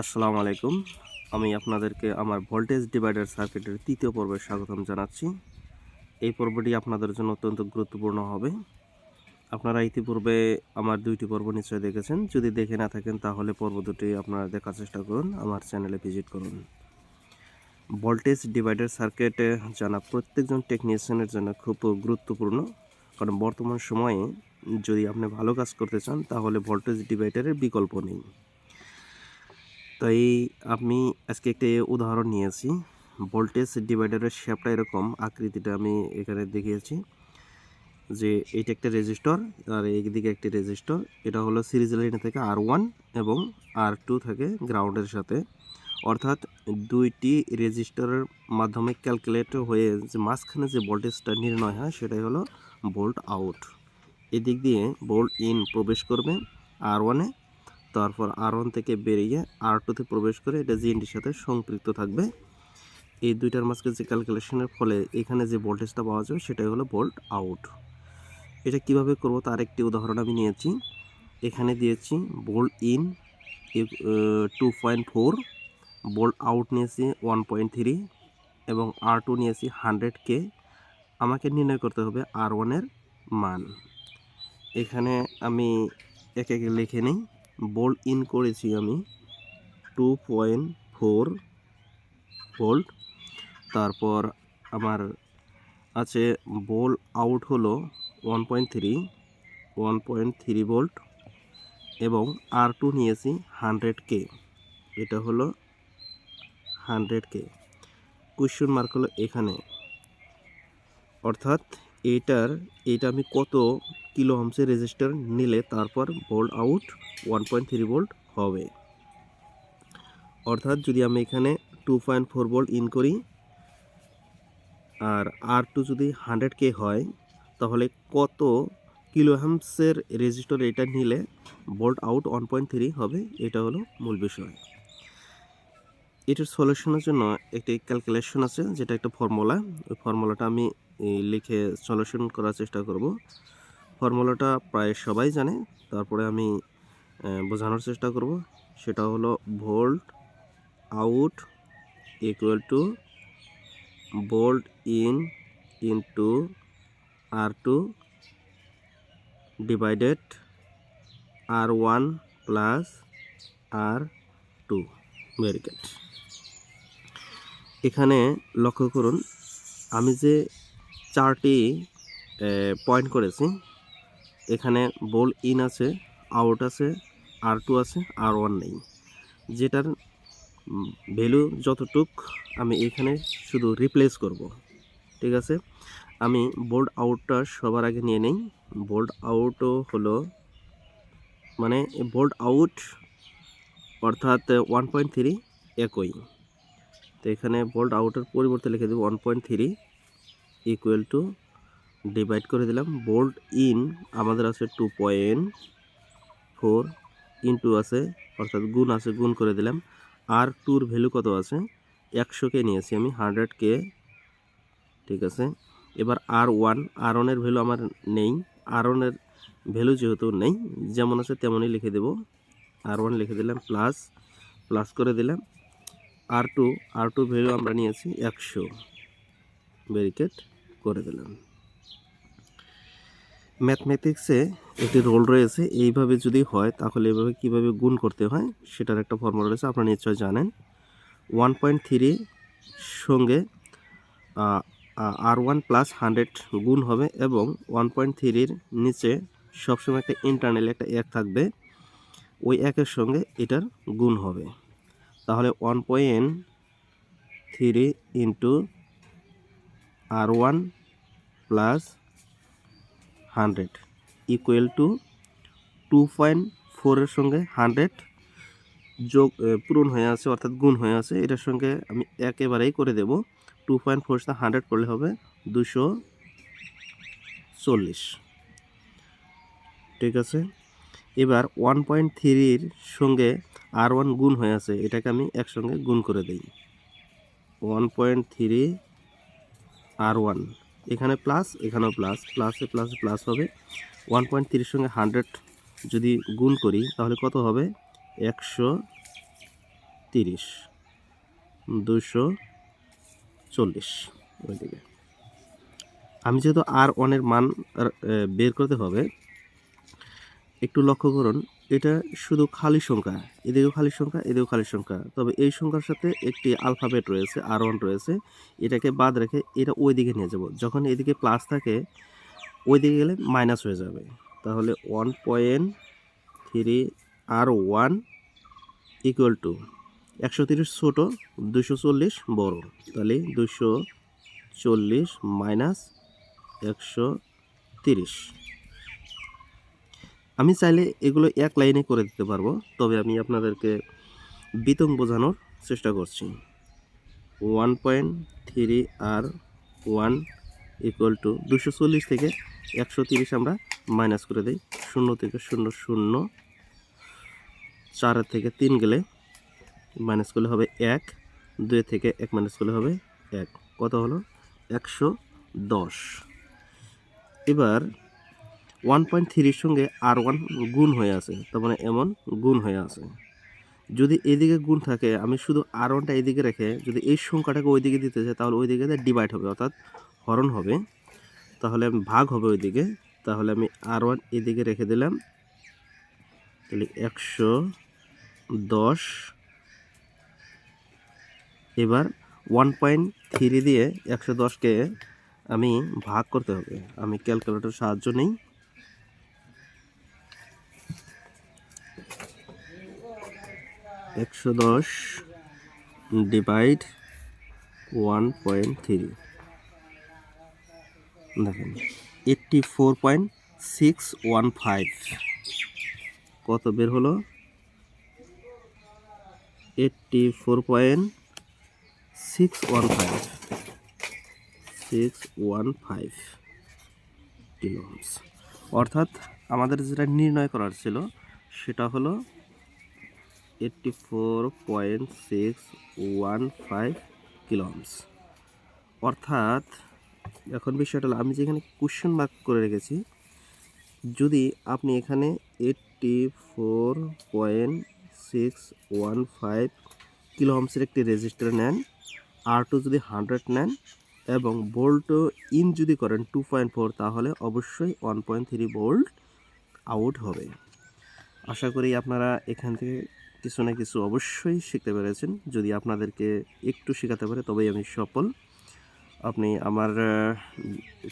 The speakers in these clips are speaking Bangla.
আসসালামু আলাইকুম। আমি আপনাদেরকে আমার ভোল্টেজ ডিভাইডার সার্কিটের তৃতীয় পর্বে স্বাগতম জানাচ্ছি। এই পর্বটি আপনাদের জন্য অত্যন্ত গুরুত্বপূর্ণ হবে। আপনারা ইতিপূর্বে আমার দুইটি পর্ব নিশ্চয়ই দেখেছেন। যদি দেখে না থাকেন, তাহলে পর্ব দুটি আপনারা দেখার চেষ্টা করুন, আমার চ্যানেলে ভিজিট করুন। ভোল্টেজ ডিভাইডার সার্কিট জানা প্রত্যেকজন টেকনিশিয়ানের জন্য খুব গুরুত্বপূর্ণ। কারণ বর্তমান সময়ে যদি আপনি ভালো কাজ করতে চান, তাহলে ভোল্টেজ ডিভাইডারের বিকল্প নেই। তাই আমি আজকে একটা উদাহরণ নিয়েছি। ভোল্টেজ ডিভাইডারের শেপটা এরকম, আকৃতিটা আমি এখানে দেখিয়েছি যে এটা একটা রেজিস্টর আর এইদিকে একটি রেজিস্টর এটা হলো সিরিজ লাইনে থাকে আর ওয়ান এবং আর টু থাকে গ্রাউন্ডের সাথে। অর্থাৎ দুইটি রেজিস্টরের মাধ্যমে ক্যালকুলেট হয়ে যে মাঝখানে যে ভোল্টেজটা নির্ণয় হয় সেটাই হলো ভোল্ট আউট এদিক দিয়ে ভোল্ট ইন প্রবেশ করবে আর ওয়ানে তারপর আর ওয়ান থেকে বেরিয়ে আর টুতে প্রবেশ করে এটা জিএনটির সাথে সম্পৃক্ত থাকবে। এই দুইটার মাঝখানে যে ক্যালকুলেশনের ফলে এখানে যে ভোল্টেজটা পাওয়া যাবে সেটাই হলো ভোল্ট আউট এটা কীভাবে করব তার একটি উদাহরণ আমি নিয়েছি। এখানে দিয়েছি volt in two point four volt out নিয়েছি ওয়ান পয়েন্ট থ্রি এবং আর টু নিয়েছি হান্ড্রেড কে আমাকে নির্ণয় করতে হবে আর ওয়ানের মান। এখানে আমি একে একে লিখে নিই। বোল্ট ইন করেছি আমি। টু পয়েন্ট ফোর ভোল্ট তারপর আমার আছে বোল আউট হলো one point three one point three volt এবং আর টু নিয়েছি হান্ড্রেড কে এটা হলো হান্ড্রেড কে কোয়েশ্চন মার্ক হলো এখানে। অর্থাৎ এইটার এইটা আমি কত কিলো হামসের রেজিস্টার নিলে তারপর volt out one point three volt হবে। অর্থাৎ যদি আমি এখানে two point four volt in করি আর আর টু যদি হান্ড্রেড কে হয়, তাহলে কত কিলো হামসের রেজিস্টার এটা নিলে volt out one point three হবে, এটা হলো মূল বিষয়। এটার সলিউশনের জন্য একটি ক্যালকুলেশন আছে, যেটা একটা ফর্মুলা ওই ফর্মুলাটা আমি লিখে সলিউশন করার চেষ্টা করব। ফর্মুলাটা প্রায় সবাই জানে। তারপরে আমি বোঝানোর চেষ্টা করব। সেটা হলো volt out equal to volt in into R two divided R one plus R two good এখানে লক্ষ্য করুন, আমি যে চারটি পয়েন্ট করেছি এখানে বল ইন আছে, আউট আছে, আর টু আছে, আর ওয়ান নেই। যেটার ভ্যালু যতটুক, আমি এখানে শুধু রিপ্লেস করব, ঠিক আছে? আমি বোল্ড আউটটা সবার আগে নিয়ে নেই। বোল্ড আউটও হলো মানে বোল্ড আউট অর্থাৎ ওয়ান পয়েন্ট থ্রি একই। তো এখানে বোল্ড আউটের পরিবর্তে লিখে দেবো one point three equal to divide করে দিলাম। বোল্ড ইন আমাদের আছে টু পয়েন্ট ফোর ইন্টু আছে, অর্থাৎ গুণ আছে, গুণ করে দিলাম। আর টুর ভ্যালু কত আছে? একশোকে নিয়েছি আমি হান্ড্রেড কে ঠিক আছে? এবার আর ওয়ান আর ওয়ানের ভ্যালু আমার নেই। আর ওয়ানের ভ্যালু যেহেতু নেই, যেমন আছে তেমনই লিখে দেব। আর ওয়ান লিখে দিলাম প্লাস প্লাস করে দিলাম। R two R two value আমরা নিয়েছি একশো। ব্যারিকেড করে দিলাম। ম্যাথমেটিক্সে একটি রোল রয়েছে। এইভাবে যদি হয়, তাহলে এভাবে কীভাবে গুণ করতে হয়, সেটার একটা ফর্মুলা রয়েছে, আপনারা নিশ্চয় জানেন। ওয়ান পয়েন্ট থ্রি সঙ্গে আর ওয়ান প্লাস হান্ড্রেড গুণ হবে এবং ওয়ান পয়েন্ট থ্রির নিচে সবসময় একটা ইন্টারনাল একটা এক থাকবে। ওই একের সঙ্গে এটার গুণ হবে। তাহলে one point three into R one plus hundred equal to two point ফোরের সঙ্গে হান্ড্রেড যোগ পূরণ হয়ে আছে, অর্থাৎ গুণ হয়ে আছে, এটার সঙ্গে আমি একেবারেই করে দেব। টু পয়েন্ট ফোর সাথে হান্ড্রেড করলে হবে দুশো চল্লিশ। ঠিক আছে? এবার ওয়ান পয়েন্ট থ্রির সঙ্গে আর ওয়ান গুণ হয়ে আছে, এটাকে আমি একসঙ্গে গুণ করে দিই। One point three R one এখানে প্লাস এখানেও প্লাস প্লাসে প্লাসে প্লাস হবে। ওয়ান পয়েন্ট থ্রির সঙ্গে হান্ড্রেড যদি গুণ করি, তাহলে কত হবে? একশো তিরিশ দুশো চল্লিশ। ওইদিকে। আমি যেহেতু আর ওয়ানের মান বের করতে হবে, একটু লক্ষ্য করুন। এটা শুধু খালি সংখ্যা, এদিকেও খালি সংখ্যা, এদিকেও খালি সংখ্যা। তবে এই সংখ্যার সাথে একটি আলফাবেট রয়েছে আর ওয়ান রয়েছে, এটাকে বাদ রেখে এটা ওই দিকে নিয়ে যাব। যখন এদিকে প্লাস থাকে ওই দিকে গেলে মাইনাস হয়ে যাবে। তাহলে one point three R one equal to একশো তিরিশ ছোটো দুশো চল্লিশ বড়। তাহলে দুশো চল্লিশ মাইনাস একশো তিরিশ। আমি চাইলে এগুলো এক লাইনে করে দিতে পারব, তবে আমি আপনাদেরকে বিতং বোঝানোর চেষ্টা করছি। One point three R one equal to দুশো চল্লিশ থেকে একশো তিরিশ আমরা মাইনাস করে দিই। শূন্য থেকে শূন্য শূন্য, চারের থেকে তিন গেলে মাইনাস করলে হবে এক দুই থেকে এক মাইনাস করলে হবে এক। কত হলো? একশো দশ। এবার ওয়ান পয়েন্ট থ্রির সঙ্গে আর ওয়ান গুণ হয়ে আছে, তার মানে এমন গুণ হয়ে আছে। যদি এদিকে গুণ থাকে, আমি শুধু আর ওয়ানটা এদিকে রেখে যদি এই সংখ্যাটাকে ওইদিকে দিতে চাই, তাহলে ওইদিকে ডিভাইড হবে, অর্থাৎ হরণ হবে। তাহলে আমি ভাগ হবে ওইদিকে, তাহলে আমি আর ওয়ান এদিকে রেখে দিলাম। তাহলে একশো দশ এবার ওয়ান পয়েন্ট থ্রি দিয়ে একশো দশকে আমি ভাগ করতে হবে। আমি ক্যালকুলেটর সাহায্য নেই। একশো দশ ডিভাইড ওয়ান পয়েন্ট থ্রি দেখেন eighty four point six one five কত বের হলো? Eighty four point six one five six one five kilohms অর্থাৎ আমাদের যেটা নির্ণয় করার ছিল, সেটা হলো eighty four point six one five kilohms অর্থাৎ, এখন বিষয়টা হলো, আমি যেখানে কোশ্চেন মার্ক করে রেখেছি, যদি আপনি এখানে eighty four point six one five কিলোহার্সের একটি রেজিস্টার নেন আর টু যদি হান্ড্রেড নেন, এবং ভোল্ট ইন যদি করেন টু পয়েন্ট ফোর তাহলে অবশ্যই one point three volt out হবে। আশা করি আপনারা এখান থেকে কিছু না কিছু অবশ্যই শিখতে পেরেছেন। যদি আপনাদেরকে একটু শেখাতে পারে, তবেই আমি সফল। আপনি আমার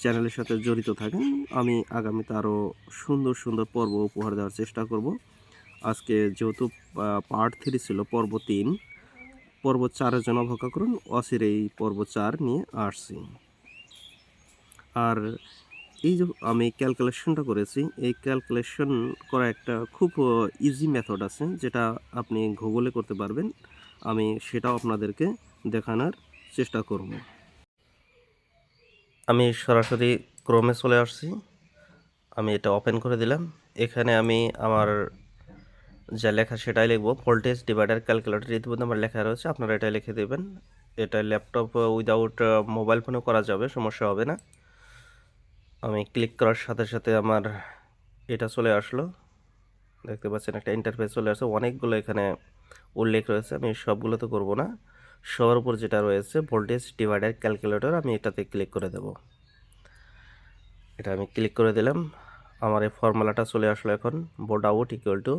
চ্যানেলের সাথে জড়িত থাকেন। আমি আগামীতে আরও সুন্দর সুন্দর পর্ব উপহার দেওয়ার চেষ্টা করব। আজকে যেহেতু পার্ট থ্রি ছিল, পর্ব তিন। পর্ব চারের জন্য অপেক্ষা করুন। অসির এই পর্ব চার নিয়ে আসছি। আর এই যে আমি ক্যালকুলেশনটা করেছি, এই ক্যালকুলেশন করা একটা খুব ইজি মেথড আছে, যেটা আপনি গুগলে করতে পারবেন। আমি সেটাও আপনাদেরকে দেখানোর চেষ্টা করব। আমি সরাসরি ক্রমে চলে আসছি। আমি এটা ওপেন করে দিলাম। এখানে আমি আমার যা লেখা সেটাই লিখব। ভোল্টেজ ডিভাইডার ক্যালকুলেটর ইতিমধ্যে আমার লেখা রয়েছে। আপনারা এটা লিখে দেবেন। এটা ল্যাপটপ উইদাউট মোবাইল ফোনেও করা যাবে, সমস্যা হবে না। আমি ক্লিক করার সাথে সাথে আমার এটা চলে আসলো। দেখতে পাচ্ছেন একটা ইন্টারফেস চলে আসছে। অনেকগুলো এখানে উল্লেখ রয়েছে। আমি সবগুলো তো করব না। সবার উপর যেটা রয়েছে ভোল্টেজ ডিভাইডার ক্যালকুলেটর আমি এটাতে ক্লিক করে দেব। এটা আমি ক্লিক করে দিলাম। আমার এই ফর্মুলাটা চলে আসলো এখন। Volt out equal to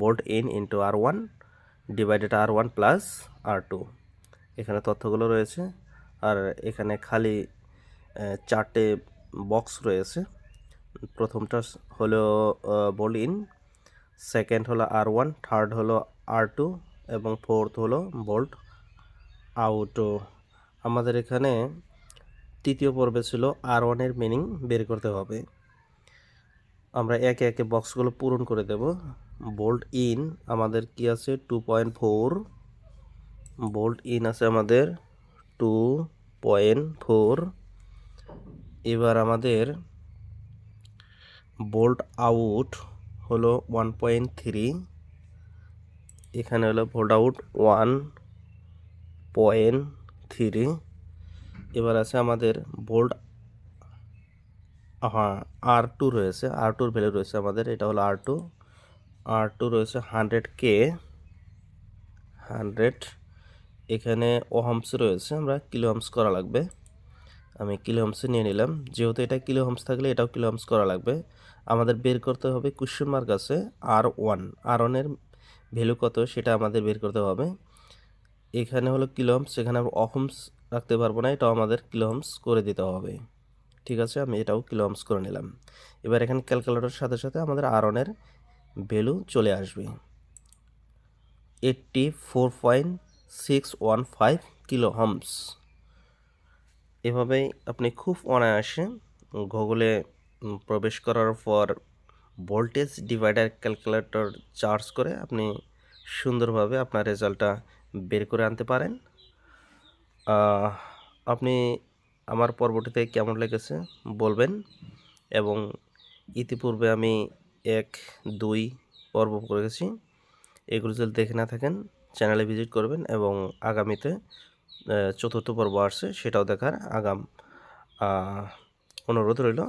volt in into R one divided R one plus R two এখানে তথ্যগুলো রয়েছে। আর এখানে খালি চারটে বক্স রয়েছে। প্রথমটা হলো বোল্ট ইন সেকেন্ড হলো আর ওয়ান থার্ড হলো আর টু এবং ফোর্থ হলো বোল্ট আউট আমাদের এখানে তৃতীয় পর্বে ছিল আর ওয়ানের মিনিং বের করতে হবে। আমরা একে একে বক্সগুলো পূরণ করে দেব। বোল্ট ইন আমাদের কি আছে? Two point four volt in আছে আমাদের টু পয়েন্ট ফোর এবার আমাদের বোল্ট আউট হলো ওয়ান পয়েন্ট থ্রি এখানে হলো volt out one point three এবার আছে আমাদের বোল্ট হ্যাঁ আর টু রয়েছে আর টুর ভ্যালু রয়েছে আমাদের, এটা হলো আর টু আর টু রয়েছে হান্ড্রেড কে হান্ড্রেড এখানে ওহামস রয়েছে, আমরা কিলোহামস করা লাগবে। আমি কিলো কিলোহামসে নিয়ে নিলাম। যেহেতু এটা কিলোহামস থাকলে এটাও কিলো কিলোহামস করা লাগবে। আমাদের বের করতে হবে কুশন মার্ক আছে আর ওয়ান আর ওয়ানের ভ্যালু কত সেটা আমাদের বের করতে হবে। এখানে হলো কিলোহামস এখানে আমরা অহমস রাখতে পারব না, এটাও আমাদের কিলোহামস করে দিতে হবে। ঠিক আছে? আমি এটাও কিলো কিলোহামস করে নিলাম। এবার এখানে ক্যালকুলেটরের সাথে সাথে আমাদের আরনের ভ্যালু চলে আসবে। Eighty four point six one five kilo ohms এভাবেই আপনি খুব অনায়াসে গুগলে প্রবেশ করার পর ভোল্টেজ ডিভাইডার ক্যালকুলেটর চার্জ করে আপনি সুন্দরভাবে আপনার রেজাল্টটা বের করে আনতে পারেন। আপনি আমার পর্বটিতে কেমন লেগেছে বলবেন এবং ইতিপূর্বে আমি এক, দুই পর্ব করেছি। এগুলো যদি দেখে না থাকেন চ্যানেলে ভিজিট করবেন এবং আগামীতে চতুর্থ পর্ব আসছে সেটাও দেখার আগাম অনুরোধ রইল।